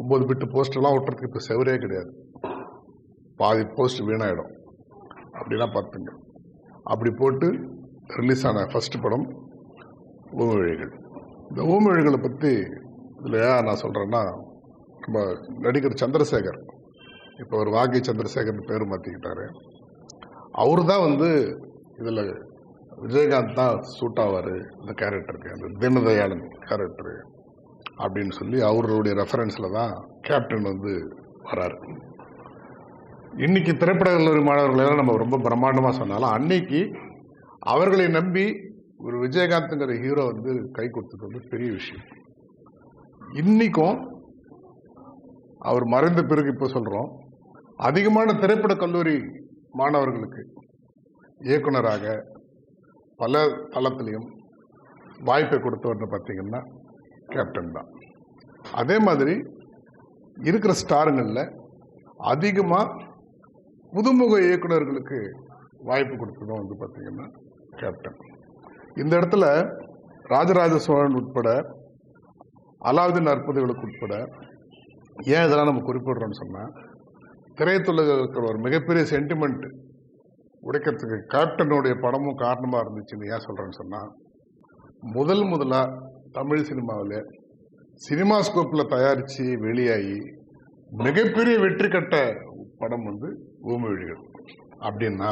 ஒம்பது பிட்டு போஸ்டெல்லாம் ஒட்டுறதுக்கு இப்போ செவரே கிடையாது. பாதி போஸ்ட் வீணாயிடும். அப்படிலாம் பார்த்துங்க அப்படி போட்டு ரிலீஸ் ஆன ஃபஸ்ட்டு படம் ஊமொழிகள் இந்த ஊமொழிகளை பற்றி இதில் ஏன் நான் சொல்கிறேன்னா நம்ம நடிகர் சந்திரசேகர். இப்போ ஒரு வாகி சந்திரசேகர்னு பேர் மாற்றிக்கிட்டாரு அவர் தான் வந்து இதில் விஜயகாந்த் தான் சூட் ஆவார் இந்த கேரக்டருக்கு அந்த தீனதயாளன் கேரக்டரு அப்படின்னு சொல்லி அவருடைய ரெஃபரன்ஸில் தான் கேப்டன் வந்து வராரு. இன்னைக்கு திரைப்பட கல்லூரி மாணவர்களெல்லாம் நம்ம ரொம்ப பிரம்மாண்டமாக சொன்னாலும் அன்னைக்கு அவர்களை நம்பி ஒரு விஜயகாந்த்ங்கிற ஹீரோ வந்து கை கொடுத்தது வந்து பெரிய விஷயம். இன்னைக்கும் அவர் மறைந்த பிறகு இப்போ சொல்கிறோம் அதிகமான திரைப்பட கல்லூரி மாணவர்களுக்கு இயக்குனராக பல தளத்திலையும் வாய்ப்பை கொடுத்தவர்னு பார்த்தீங்கன்னா கேப்டன் தான். அதே மாதிரி இருக்கிற ஸ்டாருங்களில் அதிகமாக புதுமுக இயக்குனர்களுக்கு வாய்ப்பு கொடுத்ததும் வந்து பார்த்தீங்கன்னா கேப்டன் இந்த இடத்துல ராஜராஜ சோழன் உட்பட அலாவுதீன் அற்புதங்களுக்கு உட்பட ஏன் இதெல்லாம் நம்ம குறிப்பிடுறோம்னு சொன்னால் திரைத்துறையில் இருக்கிற ஒரு மிகப்பெரிய சென்டிமெண்ட் உடைக்கிறதுக்கு கேப்டனுடைய படமும் காரணமாக இருந்துச்சுன்னு ஏன் சொல்கிறேன்னு சொன்னால் முதல் முதலாக தமிழ் சினிமாவில் சினிமா ஸ்கோப்பில் தயாரித்து வெளியாகி மிகப்பெரிய வெற்றி கட்ட படம் வந்து ஊமொழிகள் அப்படின்னா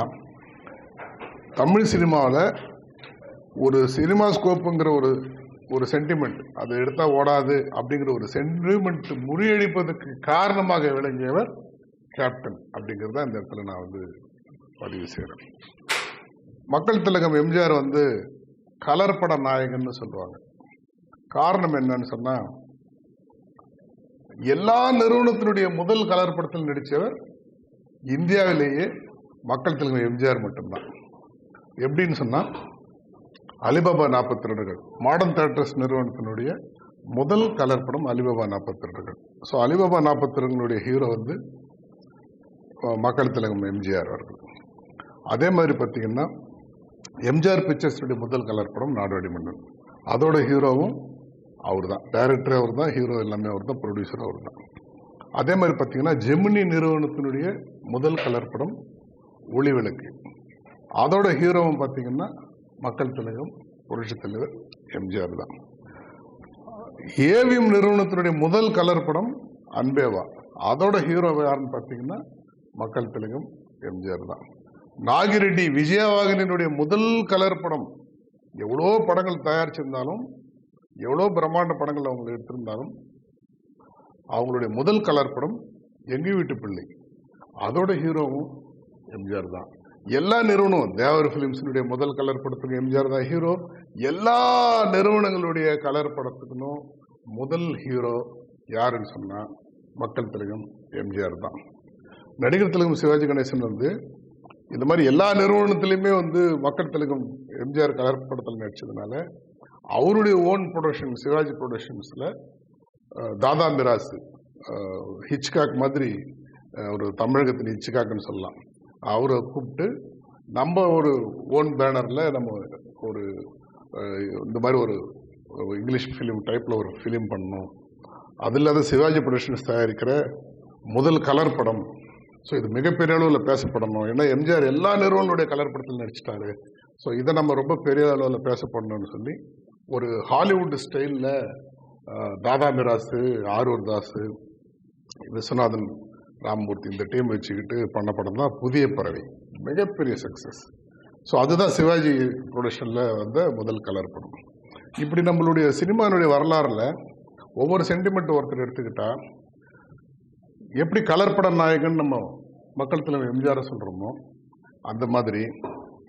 தமிழ் சினிமாவில் ஒரு சினிமா ஸ்கோப்புங்கிற ஒரு ஒரு சென்டிமெண்ட் அதை எடுத்தால் ஓடாது அப்படிங்கிற ஒரு சென்டிமெண்ட் முறியடிப்பதற்கு காரணமாக விளங்கியவர் கேப்டன் அப்படிங்கிறத இந்த இடத்துல நான் வந்து பதிவு செய்கிறேன் மக்கள் திலகம் எம்ஜிஆர் வந்து கலர் பட நாயகன்னு சொல்லுவாங்க. காரணம் என்னன்னு சொன்னா எல்லா நிறுவனத்தினுடைய முதல் கலர்படத்தில் நடித்தவர் இந்தியாவிலேயே மக்கள் திலகம் எம்ஜிஆர் மட்டும்தான். எப்படின்னு சொன்னா அலிபாபா நாற்பத்தி ரெண்டுகள் மாடர்ன் தேட்டர்ஸ் நிறுவனத்தினுடைய முதல் கலர் படம் அலிபாபா நாற்பத்தி ரெண்டுகள். ஸோ அலிபாபா நாற்பத்தி ரெண்டுடைய ஹீரோ வந்து மக்கள் திலகம் எம்ஜிஆர் அவர்கள். அதே மாதிரி பார்த்தீங்கன்னா எம்ஜிஆர் பிக்சர்ஸுடைய முதல் கலர் படம் நாடோடி மன்னன் அதோட ஹீரோவும் அவர் தான் டைரக்டர் அவர் தான் ஹீரோ எல்லாமே அவர் தான் ப்ரொடியூசர் அவர் தான் அதே மாதிரி பார்த்தீங்கன்னா ஜெமினி நிறுவனத்தினுடைய முதல் கலர் படம் ஒளிவிளக்கு. அதோட ஹீரோவும் பார்த்தீங்கன்னா மக்கள் தலைவர் புரட்சித் தலைவர் எம்ஜிஆர் தான். ஏவிஎம் நிறுவனத்தினுடைய முதல் கலர் படம் அன்பேவா. அதோட ஹீரோ யாருன்னு பார்த்தீங்கன்னா மக்கள் திலகம் எம்ஜிஆர் தான். நாகிரெட்டி விஜயவாகனினுடைய முதல் கலர் படம். எவ்வளோ படங்கள் தயாரிச்சிருந்தாலும் எவ்வளோ பிரம்மாண்ட படங்கள் அவங்க எடுத்திருந்தாலும் அவங்களுடைய முதல் கலர் படம் எங்க வீட்டு பிள்ளை. அதோட ஹீரோவும் எம்ஜிஆர் தான். எல்லா நிறுவனம் தேவர் பிலிம்ஸினுடைய முதல் கலர் படத்துக்கு எம்ஜிஆர் தான் ஹீரோ எல்லா நிறுவனங்களுடைய கலர் படத்துக்கும் முதல் ஹீரோ யாருன்னு சொன்னால் மக்கள் திலகம் எம்ஜிஆர் தான். நடிகர் திலகம் சிவாஜி கணேசன் வந்து இந்த மாதிரி எல்லா நிறுவனத்திலையுமே வந்து மக்கள் திலகம் எம்ஜிஆர் கலர் படத்தில் நடிச்சதுனால அவருடைய ஓன் ப்ரொடக்ஷன் சிவாஜி ப்ரொடக்ஷன்ஸில் தாதா மிராஸ் ஹிச்காக் மாதிரி ஒரு தமிழகத்தின் ஹிச்காக்னு சொல்லலாம். அவரை கூப்பிட்டு நம்ம ஒரு ஓன் பேனரில் நம்ம ஒரு இந்த மாதிரி ஒரு ஒரு இங்கிலீஷ் ஃபிலிம் டைப்பில் ஒரு ஃபிலிம் பண்ணணும். அது இல்லாத சிவாஜி ப்ரொடக்ஷன்ஸ் தயாரிக்கிற முதல் கலர் படம். ஸோ இது மிகப்பெரிய அளவில் பேசப்படணும். ஏன்னா எம்ஜிஆர் எல்லா நிறுவனங்களுடைய கலர் படத்தில் நடிச்சிட்டாரு. ஸோ இதை நம்ம ரொம்ப பெரிய அளவில் பேசப்படணும்னு சொல்லி ஒரு ஹாலிவுட் ஸ்டைலில் தாதா மிராசு ஆரூர் தாஸு விஸ்வநாதன் ராமமூர்த்தி இந்த டீம் வச்சுக்கிட்டு பண்ண படம் தான் புதிய பறவை. மிகப்பெரிய சக்ஸஸ் ஸோ அதுதான் சிவாஜி ப்ரொடக்ஷனில் வந்த முதல் கலர் படம். இப்படி நம்மளுடைய சினிமானுடைய வரலாறில் ஒவ்வொரு சென்டிமெண்ட் ஒருத்தர் எடுத்துக்கிட்டால் எப்படி கலர் பட நாயகன் நம்ம மக்கள் தலைவர் எம்ஜிஆர் சொல்கிறோமோ அந்த மாதிரி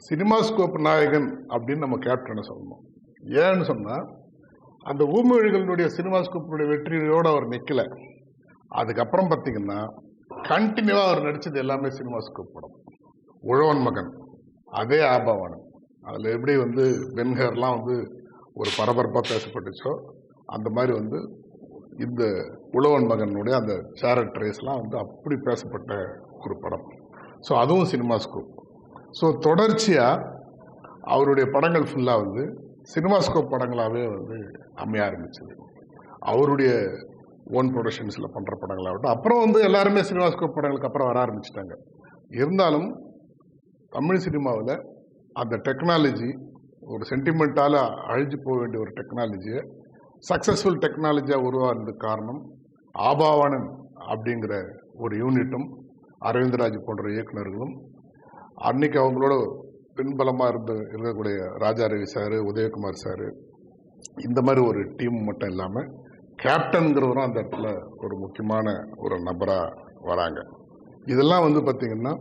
சினிமாஸ்கோப் நாயகன் அப்படின்னு நம்ம கேப்டனை சொல்லணும். ஏன்னு சொன்னா அந்த ஊமொழிகளுடைய சினிமாஸ்கோப்புடைய வெற்றியோடு அவர் நிக்கல. அதுக்கப்புறம் பார்த்தீங்கன்னா கண்டினியூவா அவர் நடிச்சது எல்லாமே சினிமாஸ்கோப் படம். உழவன் மகன் அதே ஆபவானம். அதுல எப்படி வந்து பென்ஹர்லாம் வந்து ஒரு பரபரப்பாக பேசப்பட்டுச்சோ அந்த மாதிரி வந்து இந்த உழவன் மகனுடைய அந்த சேரட் ரேஸ்லாம் வந்து அப்படி பேசப்பட்ட ஒரு படம். ஸோ அதுவும் சினிமாஸ்கோப் ஸோ தொடர்ச்சியாக அவருடைய படங்கள் ஃபுல்லாக வந்து சினிமாஸ்கோப் படங்களாகவே வந்து அமைய ஆரம்பிச்சது. அவருடைய ஓன் ப்ரொடக்ஷன்ஸில் பண்ணுற படங்களாகட்டும் அப்புறம் வந்து எல்லாருமே சினிமாஸ்கோப் படங்களுக்கு அப்புறம் வர ஆரம்பிச்சிட்டாங்க. இருந்தாலும் தமிழ் சினிமாவில் அந்த டெக்னாலஜி ஒரு சென்டிமெண்ட்டால் அழிஞ்சு போக வேண்டிய ஒரு டெக்னாலஜியை சக்ஸஸ்ஃபுல் டெக்னாலஜியாக உருவானதுக்கு காரணம் ஆபாவானன் அப்படிங்கிற ஒரு யூனிட்டும் அரவிந்தராஜ் போன்ற இயக்குனர்களும் அன்னைக்கு அவங்களோட பின்பலமாக இருந்து இருக்கக்கூடிய ராஜா ரவி சார் உதயகுமார் சார் இந்த மாதிரி ஒரு டீம் மட்டும் இல்லாமல் கேப்டன்கிறவரும் அந்த இடத்துல ஒரு முக்கியமான ஒரு நபராக வராங்க. இதெல்லாம் வந்து பார்த்திங்கன்னா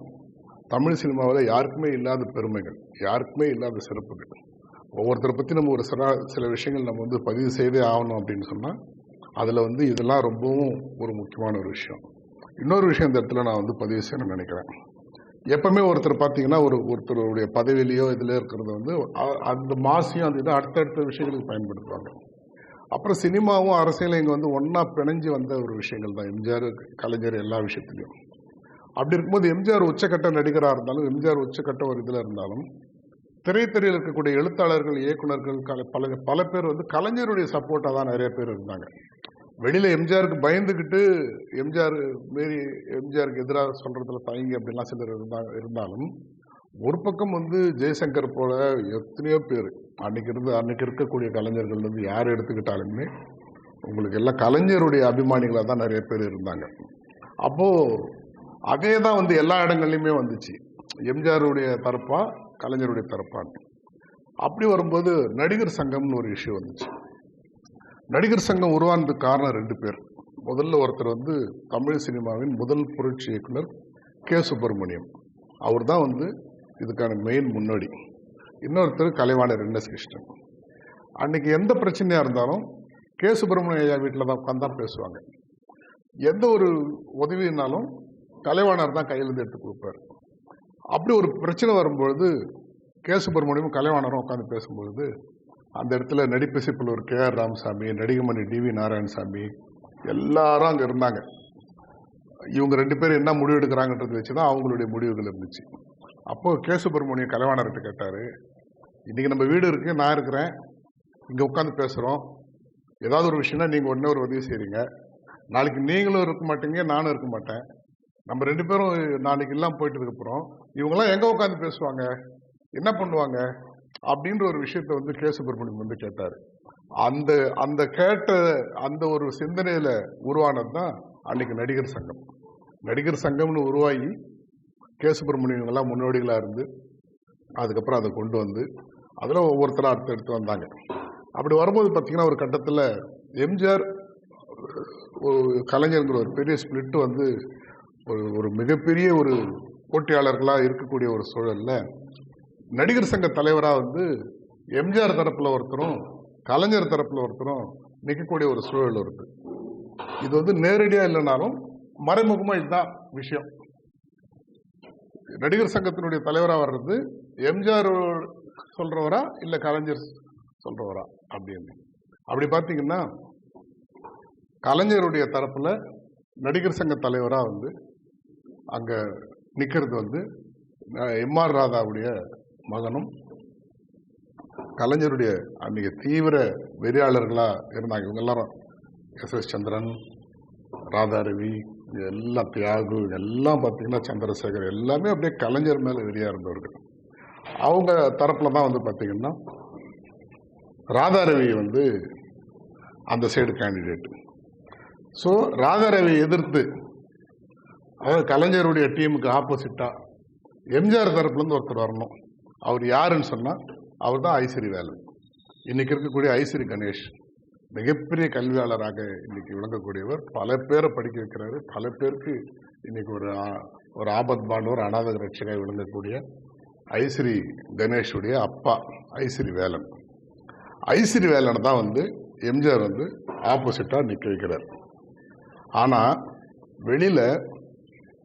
தமிழ் சினிமாவில் யாருக்குமே இல்லாத பெருமைகள் யாருக்குமே இல்லாத சிறப்புகள். ஒவ்வொருத்தரை பற்றி நம்ம ஒரு சில சில விஷயங்கள் நம்ம வந்து பதிவு செய்தே ஆகணும் அப்படின்னு சொன்னால் அதில் வந்து இதெல்லாம் ரொம்பவும் ஒரு முக்கியமான ஒரு விஷயம். இன்னொரு விஷயம் இந்த இடத்துல நான் வந்து பதிவு செய்யணும்னு நினைக்கிறேன். எப்பவுமே ஒருத்தர் பார்த்தீங்கன்னா ஒரு ஒருத்தருடைய பதவியிலையோ இதில் இருக்கிறது வந்து அந்த மாசியும் அந்த இதை அடுத்தடுத்த விஷயங்களுக்கு பயன்படுத்துவாங்க. அப்புறம் சினிமாவும் அரசியலும் இங்கே வந்து ஒன்றா பிணைஞ்சு வந்த ஒரு விஷயங்கள் தான். எம்ஜிஆர் கலைஞர் எல்லா விஷயத்துலையும். அப்படி இருக்கும்போது எம்ஜிஆர் உச்சக்கட்ட நடிகராக இருந்தாலும் எம்ஜிஆர் உச்சக்கட்ட ஒரு இதில் இருந்தாலும் திரைத்துறையில் இருக்கக்கூடிய எழுத்தாளர்கள் இயக்குனர்கள் கல பல பல பேர் வந்து கலைஞருடைய சப்போர்ட்டாக தான் நிறைய பேர் இருந்தாங்க. வெளியில எம்ஜிஆருக்கு பயந்துக்கிட்டு எம்ஜிஆர் மீறி எம்ஜிஆருக்கு எதிராக சொல்றதுல தயங்கி அப்படிலாம் சிலர் இருந்தாங்க இருந்தாலும் ஒரு பக்கம் வந்து ஜெய்சங்கர் போல எத்தனையோ பேர் அன்னைக்கு இருந்து அன்னைக்கு இருக்கக்கூடிய கலைஞர்கள் வந்து யார் எடுத்துக்கிட்டாலுமே உங்களுக்கு எல்லாம் கலைஞருடைய அபிமானிகளாக தான் நிறைய பேர் இருந்தாங்க. அப்போது அதே தான் வந்து எல்லா இடங்கள்லையுமே வந்துச்சு. எம்ஜிஆருடைய தரப்பா கலைஞருடைய தரப்பான்னு. அப்படி வரும்போது நடிகர் சங்கம்னு ஒரு இஷ்யூ வந்துச்சு. நடிகர் சங்கம் உருவானதுக்கு காரணம் ரெண்டு பேர். முதல்ல ஒருத்தர் வந்து தமிழ் சினிமாவின் முதல் புரட்சி இயக்குனர் கே. சுப்பிரமணியம். அவர் தான் வந்து இதுக்கான மெயின் முன்னோடி. இன்னொருத்தர் கலைவாணர் என் எஸ் கிருஷ்ணன் அன்னைக்கு எந்த பிரச்சனையாக இருந்தாலும் கே. சுப்பிரமணிய ஐயா வீட்டில் தான் உட்காந்து தான் பேசுவாங்க. எந்த ஒரு உதவினாலும் கலைவாணர் தான் கையிலேருந்து எடுத்து கொடுப்பார். அப்படி ஒரு பிரச்சனை வரும்பொழுது கே. சுப்பிரமணியமும் கலைவாணரும் உட்காந்து பேசும்பொழுது அந்த இடத்துல நடிப்பிசைப்பில் ஒரு கே ஆர் ராமசாமி நடிகமணி டி வி நாராயணசாமி எல்லாரும் அங்கே இருந்தாங்க. இவங்க ரெண்டு பேரும் என்ன முடிவு எடுக்கிறாங்கன்றது வச்சு தான் அவங்களுடைய முடிவுகள் இருந்துச்சு. அப்போ கே சுப்பிரமணியம் கலைவாணர்கிட்ட கேட்டார் இன்றைக்கி நம்ம வீடு இருக்குது நான் இருக்கிறேன் இங்கே உட்காந்து பேசுகிறோம் ஏதாவது ஒரு விஷயம்னா நீங்கள் உடனே ஒரு உதவி செய்கிறீங்க நாளைக்கு நீங்களும் இருக்க மாட்டீங்க நானும் இருக்க மாட்டேன். நம்ம ரெண்டு பேரும் நாளைக்கு எல்லாம் போயிட்டு இருக்க போகிறோம் இவங்கெல்லாம் எங்கே உட்காந்து பேசுவாங்க? என்ன பண்ணுவாங்க? அப்படின்ற ஒரு விஷயத்த வந்து கே. சுப்பிரமணியம் வந்து கேட்டார். அந்த அந்த கேட்ட அந்த ஒரு சிந்தனையில் உருவானது தான் அன்னைக்கு நடிகர் சங்கம். நடிகர் சங்கம்னு உருவாகி கே. முன்னோடிகளாக இருந்து அதுக்கப்புறம் அதை கொண்டு வந்து அதில் ஒவ்வொருத்தராக அடுத்து எடுத்து வந்தாங்க. அப்படி வரும்போது பார்த்தீங்கன்னா ஒரு கட்டத்தில் எம்ஜிஆர் கலைஞருங்கிற ஒரு பெரிய ஸ்பிளிட் வந்து ஒரு ஒரு மிகப்பெரிய ஒரு போட்டியாளர்களாக இருக்கக்கூடிய ஒரு சூழலில் நடிகர் சங்க தலைவராக வந்து எம்ஜிஆர் தரப்பில் ஒருத்தரும் கலைஞர் தரப்பில் ஒருத்தரும் நிற்கக்கூடிய ஒரு சூழல் இருக்கு. இது வந்து நேரடியாக இல்லைனாலும் மறைமுகமாக இதுதான் விஷயம். நடிகர் சங்கத்தினுடைய தலைவராக வர்றது எம்ஜிஆர் சொல்றவரா இல்லை கலைஞர் சொல்றவரா அப்படின்னு. அப்படி பார்த்தீங்கன்னா கலைஞருடைய தரப்பில் நடிகர் சங்க தலைவராக வந்து அங்கே நிற்கிறது வந்து எம்ஆர் ராதாவுடைய மகனும் கலைஞருடைய அன்னைக்கு தீவிர வெறியாளர்களாக இருந்தாங்க. இவங்க எல்லாரும் எஸ் எஸ் சந்திரன் ராதாரவி இது எல்லாம் தியாகு எல்லாம் பார்த்தீங்கன்னா சந்திரசேகர் எல்லாமே அப்படியே கலைஞர் மேலே வெறியாக இருந்தவர்கள். அவங்க தரப்பில் தான் வந்து பார்த்தீங்கன்னா ராதாரவி வந்து அந்த சைடு கேண்டிடேட் ஸோ ராதாரவி எதிர்த்து அதாவது கலைஞருடைய டீமுக்கு ஆப்போசிட்டாக எம்ஜிஆர் தரப்புலேருந்து ஒருத்தர் வரணும். அவர் யாருன்னு சொன்னால் அவர் தான் ஐஸ்வரி வேலன் இன்னைக்கு இருக்கக்கூடிய ஐஸ்வரி கணேஷ் மிகப்பெரிய கல்வியாளராக இன்னைக்கு விளங்கக்கூடியவர். பல பேரை படிக்க வைக்கிறாரு. பல பேருக்கு இன்னைக்கு ஒரு ஒரு ஆபத் பாண்டவர் அநாத ரட்சகாய் விளங்கக்கூடிய ஐஸ்வரி கணேஷுடைய அப்பா ஐஸ்வரி வேலன் ஐஸ்வரி வேலனை தான் வந்து எம்ஜிஆர் வந்து ஆப்போசிட்டாக நிற்க வைக்கிறார். ஆனால் வெளியில்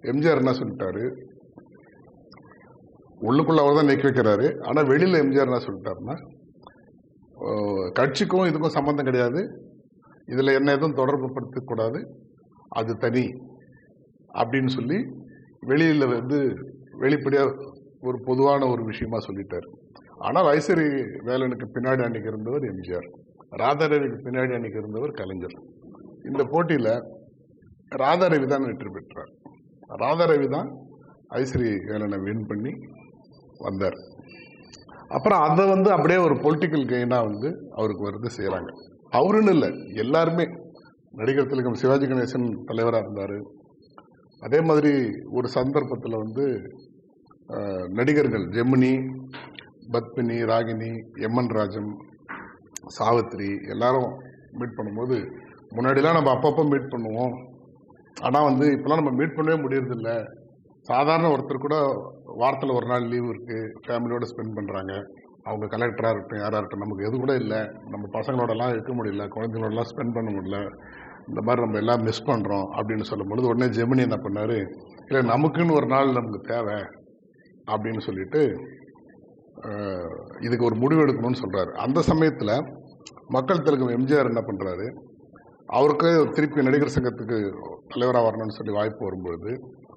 எம்ஜிஆர் என்ன சொல்லிட்டாரு? உள்ளுக்குள்ள அவர் தான் நிக்க வைக்கிறாரு ஆனால் வெளியில் எம்ஜிஆர் என்ன சொல்லிட்டாருன்னா கட்சிக்கும் இதுக்கும் சம்பந்தம் கிடையாது. இதில் என்ன எதுவும் தொடர்பு படுத்தக்கூடாது அது தனி. அப்படின்னு சொல்லி வெளியில் வந்து வெளிப்படையாக ஒரு பொதுவான ஒரு விஷயமா சொல்லிட்டார். ஆனால் ஐஸ்வரி வேலனுக்கு பின்னாடி அன்னைக்கு இருந்தவர் எம்ஜிஆர். ராதாரவிக்கு பின்னாடி அன்னைக்கு இருந்தவர் கலைஞர். இந்த போட்டியில் ராதாரவி தான் வெற்றி பெற்றார். ராதாரவி தான் ஐஸ்ரீ வேலனை வின் பண்ணி வந்தார். அப்புறம் அதை வந்து அப்படியே ஒரு பொலிட்டிக்கல் கெயினாக வந்து அவருக்கு வருது செய்கிறாங்க அவருன்னு இல்லை எல்லாருமே. நடிகர் திலகம் சிவாஜி கணேசன் தலைவராக இருந்தார். அதே மாதிரி ஒரு சந்தர்ப்பத்தில் வந்து நடிகர்கள் ஜெமினி பத்மினி ராகினி எம்என் ராஜன் சாவித்ரி எல்லாரும் மீட் பண்ணும்போது முன்னாடிலாம் நம்ம அப்பப்போ மீட் பண்ணுவோம். ஆனால் வந்து இப்போலாம் நம்ம மீட் பண்ணவே முடியறதில்ல. சாதாரண ஒருத்தர் கூட வாரத்தில் ஒரு நாள் லீவு இருக்குது ஃபேமிலியோட ஸ்பெண்ட் பண்ணுறாங்க அவங்க கலெக்டராக இருக்கட்டும் யாராக இருக்கட்டும் நமக்கு எது கூட இல்லை. நம்ம பசங்களோடலாம் இருக்க முடியல குழந்தைங்களோடலாம் ஸ்பெண்ட் பண்ண முடியல. இந்த மாதிரி நம்ம எல்லாம் மிஸ் பண்ணுறோம் அப்படின்னு சொல்லும் பொழுது உடனே ஜெமினி என்ன பண்ணார்? இல்லை நமக்குன்னு ஒரு நாள் நமக்கு தேவை அப்படின்னு சொல்லிட்டு இதுக்கு ஒரு முடிவு எடுக்கணும்னு சொல்கிறாரு அந்த சமயத்தில் மக்கள் தெலுங்கு எம்ஜிஆர் என்ன பண்ணுறாரு அவருக்கு திருப்பி நடிகர் சங்கத்துக்கு தலைவராக வரணும்னு சொல்லி வாய்ப்பு வரும்பொழுது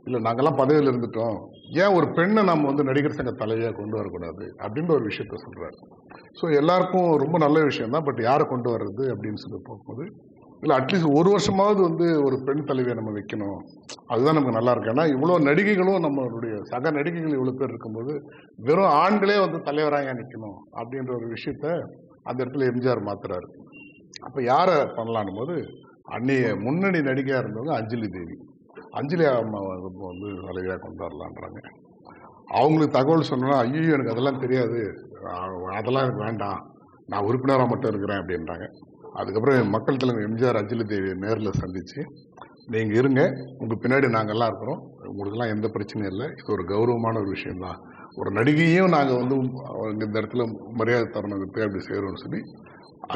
இல்லை நாங்கெல்லாம் பதவியில் இருந்துட்டோம். ஏன் ஒரு பெண்ணை நம்ம வந்து நடிகர் சங்க தலைவியாக கொண்டு வரக்கூடாது? அப்படின்ற ஒரு விஷயத்த சொல்கிறார் ஸோ எல்லாருக்கும் ரொம்ப நல்ல விஷயம் தான் பட் யாரை கொண்டு வர்றது அப்படின்னு சொல்லி போகும்போது இல்லை அட்லீஸ்ட் ஒரு வருஷமாவது வந்து ஒரு பெண் தலைவியை நம்ம வைக்கணும். அதுதான் நமக்கு நல்லா இருக்கு ஏன்னா இவ்வளோ நடிகைகளும் நம்மளுடைய சக நடிகைகள் இவ்வளோ பேர் இருக்கும்போது வெறும் ஆண்களே வந்து தலைவராக நிற்கணும் அப்படின்ற ஒரு விஷயத்த அந்த இடத்துல எம்ஜிஆர் மாத்துறாரு. அப்போ யாரை பண்ணலான்னும் போது அன்னைய முன்னணி நடிகையாக இருந்தவங்க அஞ்சலி தேவி. அஞ்சலி அம்மா வந்து வந்து தலைவியாக கொண்டு வரலான்றாங்க அவங்களுக்கு தகவல் சொன்னா ஐயோ எனக்கு அதெல்லாம் தெரியாது. அதெல்லாம் எனக்கு வேண்டாம். நான் உறுப்பினராக மட்டும் இருக்கிறேன் அப்படின்றாங்க. அதுக்கப்புறம் மக்கள் தலைவர் எம்ஜிஆர் அஞ்சலி தேவியை நேரில் சந்திச்சு நீங்கள் இருங்க. உங்கள் பின்னாடி நாங்கள்லாம் இருக்கிறோம். உங்களுக்கெல்லாம் எந்த பிரச்சனையும் இல்லை. இது ஒரு கௌரவமான ஒரு விஷயம்தான். ஒரு நடிகையும் நாங்கள் வந்து இந்த இடத்துல மரியாதை தரணுங்கிறது அப்படி செய்கிறோம்னு சொல்லி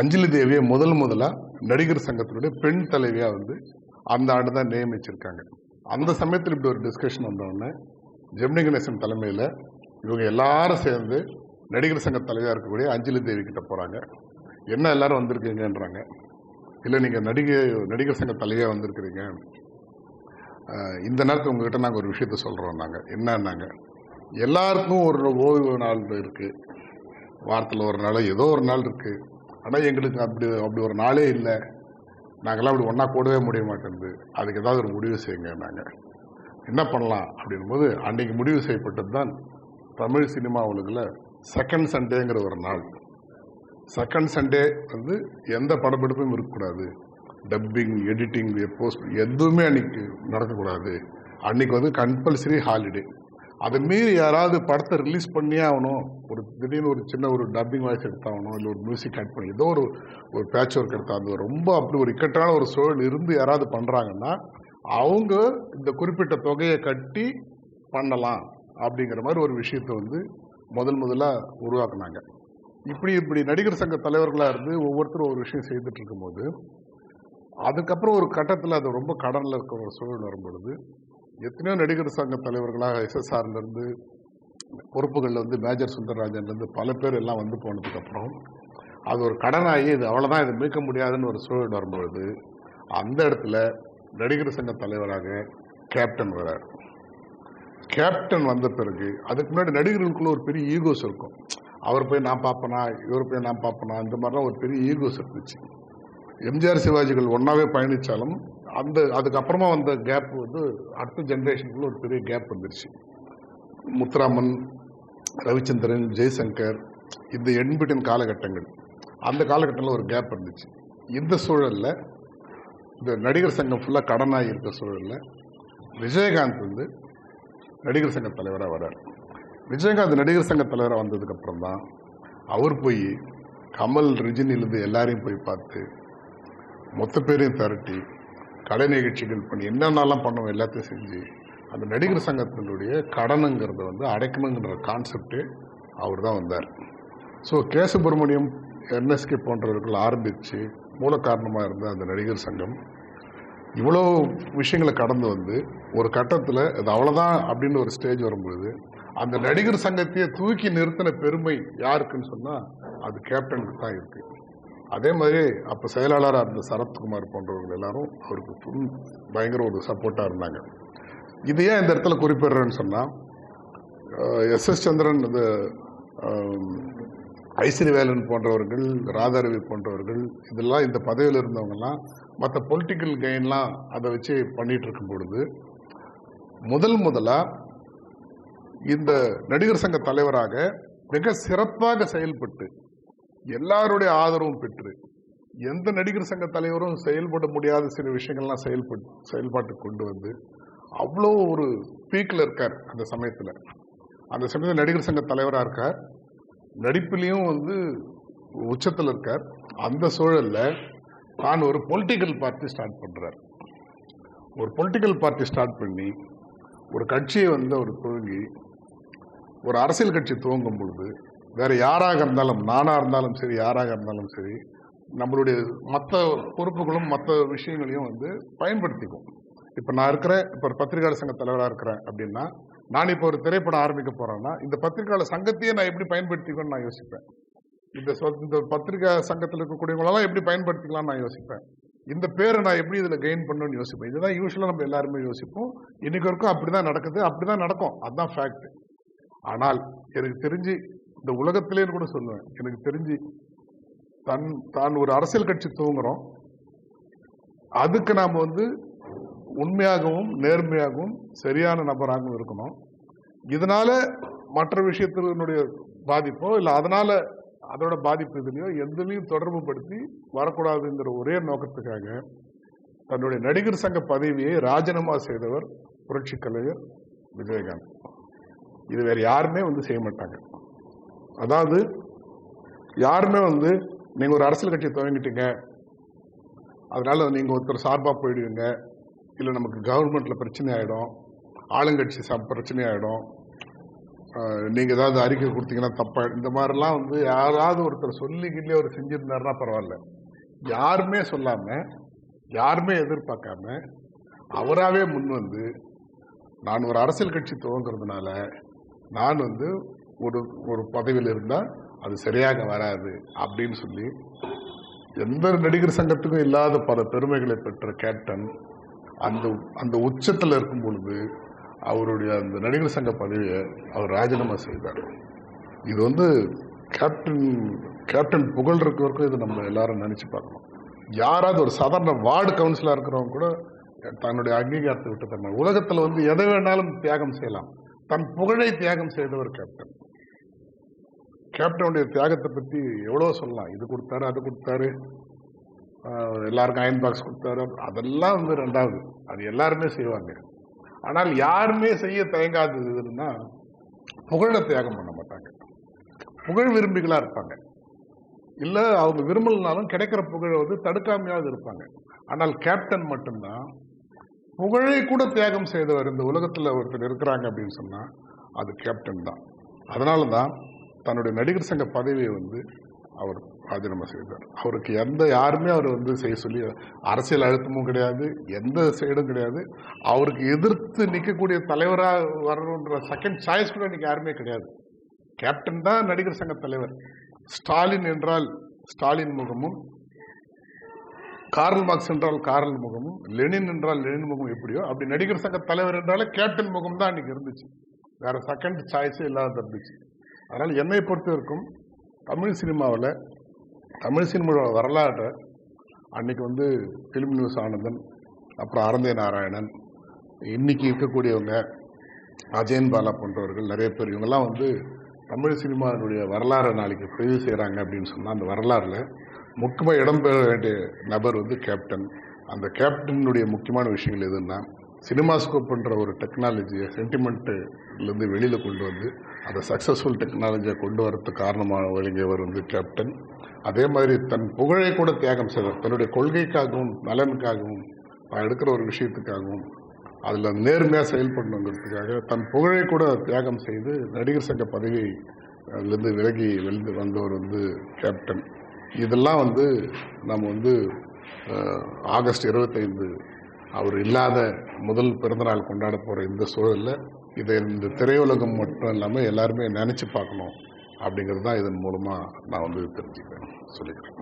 அஞ்சலி தேவியை முதல் முதலாக நடிகர் சங்கத்தினுடைய பெண் தலைவியாக வந்து அந்த ஆண்டு தான் நியமிச்சிருக்காங்க. அந்த சமயத்தில் இப்படி ஒரு டிஸ்கஷன் வந்தோடனே ஜெமினி கணேசன் தலைமையில் இவங்க எல்லாரும் சேர்ந்து நடிகர் சங்க தலைவராக இருக்கக்கூடிய அஞ்சலி தேவி கிட்ட போகிறாங்க என்ன எல்லாரும் வந்திருக்கீங்கன்றாங்க. இல்லை நீங்கள் நடிகை நடிகர் சங்க தலையாக வந்திருக்கிறீங்க. இந்த நேரத்தில் உங்ககிட்ட நாங்கள் ஒரு விஷயத்த சொல்கிறோம் நாங்கள் என்னன்னாங்க எல்லாருக்கும் ஒரு ஓய்வு நாள் இருக்குது வாரத்தில் ஒரு நாள் ஏதோ ஒரு நாள் இருக்குது ஆனால் எங்களுக்கு அப்படி அப்படி ஒரு நாளே இல்லை. நாங்களாம் அப்படி ஒன்றா கூடவே முடிய மாட்டேங்குது. அதுக்கு ஏதாவது ஒரு முடிவு செய்யுங்க நாங்கள் என்ன பண்ணலாம் அப்படின்னும் போது முடிவு செய்யப்பட்டது தான் தமிழ் சினிமா உலகில் செகண்ட் சண்டேங்கிற ஒரு நாள். செகண்ட் சண்டே வந்து எந்த படப்பிடிப்பும் இருக்கக்கூடாது. டப்பிங் எடிட்டிங் போஸ்ட் எதுவுமே அன்றைக்கி நடக்கக்கூடாது. அன்றைக்கி வந்து கம்பல்சரி ஹாலிடே அதை மீறி யாராவது படத்தை ரிலீஸ் பண்ணியே ஆகணும். ஒரு திடீர்னு ஒரு சின்ன ஒரு டப்பிங் வாய்ஸ் எடுத்தாகணும் இல்லை ஒரு மியூசிக் ஆட் பண்ணி ஏதோ ஒரு ஒரு பேட்ச் ஒர்க் எடுத்தாங்க ரொம்ப அப்படி ஒரு இக்கட்டான ஒரு சூழல் இருந்து யாராவது பண்ணுறாங்கன்னா அவங்க இந்த குறிப்பிட்ட தொகையை கட்டி பண்ணலாம் அப்படிங்கிற மாதிரி ஒரு விஷயத்தை வந்து முதல் முதலாக உருவாக்குனாங்க. இப்படி இப்படி நடிகர் சங்க தலைவர்களாக இருந்து ஒவ்வொருத்தரும் ஒரு விஷயம் செய்துட்டு இருக்கும்போது அதுக்கப்புறம் ஒரு கட்டத்தில் அது ரொம்ப கடனில் இருக்கிற ஒரு சூழல் வரும்பொழுது எத்தனையோ நடிகர் சங்க தலைவர்களாக எஸ்எஸ்ஆர்லேருந்து பொறுப்புகளில் வந்து மேஜர் சுந்தரராஜன்லேருந்து பல பேர் எல்லாம் வந்து போனதுக்கப்புறம் அது ஒரு கடனாகி இது அவ்வளோதான் இதை மீட்க முடியாதுன்னு ஒரு சூழல் வரும்பொழுது அந்த இடத்துல நடிகர் சங்க தலைவராக கேப்டன் வர்றார். கேப்டன் வந்த பிறகு அதுக்கு முன்னாடி நடிகர்களுக்குள்ள ஒரு பெரிய ஈகோஸ் இருக்கும். அவர் போய் நான் பார்ப்பனா இவர் போய் நான் பார்ப்பனா இந்த மாதிரிலாம் ஒரு பெரிய ஈகோஸ் இருந்துச்சு. எம்ஜிஆர் சிவாஜிகள் ஒன்றாவே பயணித்தாலும் அந்த அதுக்கப்புறமா வந்த கேப் வந்து அடுத்த ஜென்ரேஷனுக்குள்ள ஒரு பெரிய கேப் வந்துருச்சு. முத்துராமன் ரவிச்சந்திரன் ஜெய்சங்கர் இந்த எண்பிட்டின் காலகட்டங்கள். அந்த காலகட்டத்தில் ஒரு கேப் இருந்துச்சு இந்த சூழலில் இந்த நடிகர் சங்கம் ஃபுல்லாக கடனாகி இருக்க சூழலில் விஜயகாந்த் வந்து நடிகர் சங்க தலைவராக வரார் விஜயகாந்த் நடிகர் சங்க தலைவராக வந்ததுக்கப்புறம் தான் அவர் போய் கமல் ரஜினிலேருந்து எல்லாரையும் போய் பார்த்து மொத்த பேரையும் திரட்டி கலை நிகழ்ச்சிகள் பண்ணி என்னென்னலாம் பண்ணோம் எல்லாத்தையும் செஞ்சு அந்த நடிகர் சங்கத்தினுடைய கடனுங்கிறத வந்து அடைக்கணுங்கிற கான்செப்டு அவர் தான் வந்தார். ஸோ கே சுப்பிரமணியம் என்எஸ்கே போன்றவர்கள் ஆரம்பித்து மூல காரணமாக இருந்த அந்த நடிகர் சங்கம் இவ்வளோ விஷயங்களை கடந்து வந்து ஒரு கட்டத்தில் அது அவ்வளோதான் அப்படின்னு ஒரு ஸ்டேஜ் வரும்பொழுது அந்த நடிகர் சங்கத்தையே தூக்கி நிறுத்தின பெருமை யாருக்குன்னு சொன்னால் அது கேப்டனுக்கு தான் இருக்குது அதே மாதிரி அப்போ செயலாளராக இருந்த சரத்குமார் போன்றவர்கள் எல்லாரும் அவருக்கு பயங்கர ஒரு சப்போர்ட்டாக இருந்தாங்க. இது ஏன் இந்த இடத்துல குறிப்பிடுறேன்னு சொன்னால் எஸ் எஸ் சந்திரன் இந்த ஐசிறிவேலன் போன்றவர்கள் ராதாரவி போன்றவர்கள் இதெல்லாம் இந்த பதவியில் இருந்தவங்கெல்லாம் மற்ற பொலிட்டிக்கல் கெயின்லாம் அதை வச்சு பண்ணிகிட்டு இருக்கும் பொழுது முதல் முதலாக இந்த நடிகர் சங்க தலைவராக மிக சிறப்பாக செயல்பட்டு எல்லாருடைய ஆதரவும் பெற்று எந்த நடிகர் சங்க தலைவரும் செயல்பட முடியாத சில விஷயங்கள்லாம் செயல்பட்டு செயல்பாட்டு கொண்டு வந்து அவ்வளோ ஒரு பீக்கில் இருக்கார் அந்த சமயத்தில். அந்த சமயத்தில் நடிகர் சங்க தலைவராக இருக்கார். நடிப்புலேயும் வந்து உச்சத்தில் இருக்கார். அந்த சூழலில் நான் ஒரு பொலிட்டிக்கல் பார்ட்டி ஸ்டார்ட் பண்ணுறார் ஒரு பொலிட்டிக்கல் பார்ட்டி ஸ்டார்ட் பண்ணி ஒரு கட்சியை வந்து அவர் துவங்கி ஒரு அரசியல் கட்சி துவங்கும் பொழுது வேற யாராக இருந்தாலும் நானா இருந்தாலும் சரி யாராக இருந்தாலும் சரி நம்மளுடைய மற்ற பொறுப்புகளும் மற்ற விஷயங்களையும் வந்து பயன்படுத்திக்கும் இப்போ நான் இருக்கிறேன் இப்போ ஒரு பத்திரிகையாளர் சங்க தலைவராக இருக்கிறேன் அப்படின்னா நான் இப்போ ஒரு திரைப்படம் ஆரம்பிக்க போறேன்னா இந்த பத்திரிகையாளர் சங்கத்தையே நான் எப்படி பயன்படுத்திக்கணும்னு நான் யோசிப்பேன். இந்த சொ- இந்த பத்திரிகா சங்கத்தில் இருக்கக்கூடியவங்களெல்லாம் எப்படி பயன்படுத்திக்கலாம்னு நான் யோசிப்பேன். இந்த பேரை நான் எப்படி இதில் கெயின் பண்ணணும்னு யோசிப்பேன். இதுதான் யூஸ்வலாக நம்ம எல்லாருமே யோசிப்போம். இன்னைக்கு வரைக்கும் அப்படிதான் நடக்குது அப்படிதான் நடக்கும். அதுதான் ஃபேக்ட் ஆனால் எனக்கு தெரிஞ்சு இந்த உலகத்திலேன்னு கூட சொல்லுவேன். எனக்கு தெரிஞ்சு தன் தான் ஒரு அரசியல் கட்சி துவங்குறோம். அதுக்கு நாம் வந்து உண்மையாகவும் நேர்மையாகவும் சரியான நபராகவும் இருக்கணும். இதனால மற்ற விஷயத்தினுடைய பாதிப்போ இல்லை அதனால அதோட பாதிப்பு இதுலையோ எதுலையும் தொடர்பு படுத்தி வரக்கூடாதுங்கிற ஒரே நோக்கத்துக்காக தன்னுடைய நடிகர் சங்க பதவியை ராஜினாமா செய்தவர் புரட்சி கலைஞர் விஜயகாந்த். இது வேற யாருமே வந்து செய்ய மாட்டாங்க. அதாவது யாருமே வந்து நீங்கள் ஒரு அரசியல் கட்சியை துவங்கிட்டீங்க. அதனால நீங்கள் ஒருத்தர் சார்பாக போயிடுவீங்க. இல்லை நமக்கு கவர்மெண்ட்டில் பிரச்சனை ஆகிடும் ஆளுங்கட்சி ச- பிரச்சனை ஆகிடும் நீங்கள் ஏதாவது அறிக்கை கொடுத்தீங்கன்னா தப்பா இந்த மாதிரிலாம் வந்து யாராவது ஒருத்தர் சொல்லிக்கிட்டே அவர் செஞ்சுருந்தாருன்னா பரவாயில்ல. யாருமே சொல்லாமல் யாருமே எதிர்பார்க்காம அவராகவே முன் வந்து நான் ஒரு அரசியல் கட்சி துவங்குறதுனால நான் வந்து ஒரு ஒரு பதவியில் இருந்தால் அது சரியாக வராது அப்படின்னு சொல்லி எந்த நடிகர் சங்கத்துக்கும் இல்லாத பல பெருமைகளை பெற்ற கேப்டன் அந்த அந்த உச்சத்தில் இருக்கும் பொழுது அவருடைய அந்த நடிகர் சங்க பதவியை அவர் ராஜினாமா செய்தார். இது வந்து கேப்டன் கேப்டன் புகழ் இருக்கிறவருக்கும் இது நம்ம எல்லாரும் நினச்சி பார்க்கணும். யாராவது ஒரு சாதாரண வார்டு கவுன்சிலாக இருக்கிறவங்க கூட தன்னுடைய அங்கீகாரத்தை விட்டு தரணும் உலகத்தில் வந்து எதை வேணாலும் தியாகம் செய்யலாம். தன் புகழை தியாகம் செய்தவர் கேப்டன். கேப்டனுடைய தியாகத்தை பற்றி எவ்வளோ சொல்லலாம். இது கொடுத்தாரு அது கொடுத்தாரு. எல்லாருக்கும் அயன் பாக்ஸ் கொடுத்தாரு. அதெல்லாம் வந்து ரெண்டாவது. அது எல்லாருமே செய்வாங்க. ஆனால் யாருமே செய்ய தயங்காததுன்னா புகழை தியாகம் பண்ண மாட்டாங்க. புகழ் விரும்பிகளாக இருப்பாங்க. இல்லை அவங்க விரும்பலனாலும் கிடைக்கிற புகழை வந்து தடுக்காமையாவது இருப்பாங்க. ஆனால் கேப்டன் மட்டும்தான் புகழை கூட தியாகம் செய்தவர் இந்த உலகத்தில் ஒருத்தர் இருக்கிறாங்க அப்படின்னு சொன்னால் அது கேப்டன் தான். அதனால தான் தன்னுடைய நடிகர் சங்க பதவியை வந்து அவர் ராஜினாமா செய்தார். அவருக்கு எந்த யாருமே அவர் வந்து செய்ய சொல்லி அரசியல் அழுத்தமும் கிடையாது எந்த சைடும் கிடையாது. அவருக்கு எதிர்த்து நிற்கக்கூடிய தலைவராக வரணுன்ற செகண்ட் சாய்ஸ் கூட இன்றைக்கி யாருமே கிடையாது. கேப்டன் தான் நடிகர் சங்க தலைவர். ஸ்டாலின் என்றால் ஸ்டாலின் முகமும் கார்ல் மார்க்ஸ் என்றால் கார்ல் முகமும் லெனின் என்றால் லெனின் முகம் எப்படியோ அப்படி நடிகர் சங்க தலைவர் என்றாலே கேப்டன் முகம் தான் அன்னைக்கு இருந்துச்சு. வேற செகண்ட் சாய்ஸே இல்லாத இருந்துச்சு அதனால் என்னை பொறுத்த வரைக்கும் தமிழ் சினிமாவில் தமிழ் சினிமாவோட வரலாற்றை அன்னைக்கு வந்து ஃபிலிம் நியூஸ் ஆனந்தன் அப்புறம் அரந்தே நாராயணன் இன்னைக்கு இருக்கக்கூடியவங்க அஜயன் பாலா போன்றவர்கள் நிறைய பேர் இவங்கெல்லாம் வந்து தமிழ் சினிமாவினுடைய வரலாறை நாளைக்கு பதிவு செய்கிறாங்க அப்படின்னு சொன்னால் அந்த வரலாறுல முக்கியமாக இடம்பெற வேண்டிய நபர் வந்து கேப்டன் அந்த கேப்டனுடைய முக்கியமான விஷயங்கள் எதுன்னா சினிமாஸ்கோப்ன்ற ஒரு டெக்னாலஜியை சென்டிமெண்ட்லேருந்து வெளியில் கொண்டு வந்து அதை சக்ஸஸ்ஃபுல் டெக்னாலஜியை கொண்டு வரதுக்கு காரணமாக விளங்கியவர் வந்து கேப்டன் அதே மாதிரி தன் புகழை கூட தியாகம் செய்தார் தன்னுடைய கொள்கைக்காகவும் நலனுக்காகவும் தான் எடுக்கிற ஒரு விஷயத்துக்காகவும் அதில் நேர்மையாக செயல்படணுங்கிறதுக்காக தன் புகழை கூட தியாகம் செய்து நடிகர் சங்க பதவியிலிருந்து விலகி வெளிந்து வந்தவர் வந்து கேப்டன் இதெல்லாம் வந்து நம்ம வந்து ஆகஸ்ட் இருபத்தைந்து அவர் இல்லாத முதல் பிறந்தநாள் கொண்டாட போகிற இந்த சூழலில் இதை இந்த திரையுலகம் மட்டும் இல்லாமல் எல்லாருமே நினச்சி பார்க்கணும் அப்படிங்கிறது தான் இதன் மூலமாக நான் வந்து தெரிஞ்சுக்கிறேன் சொல்லிக்கிறேன்.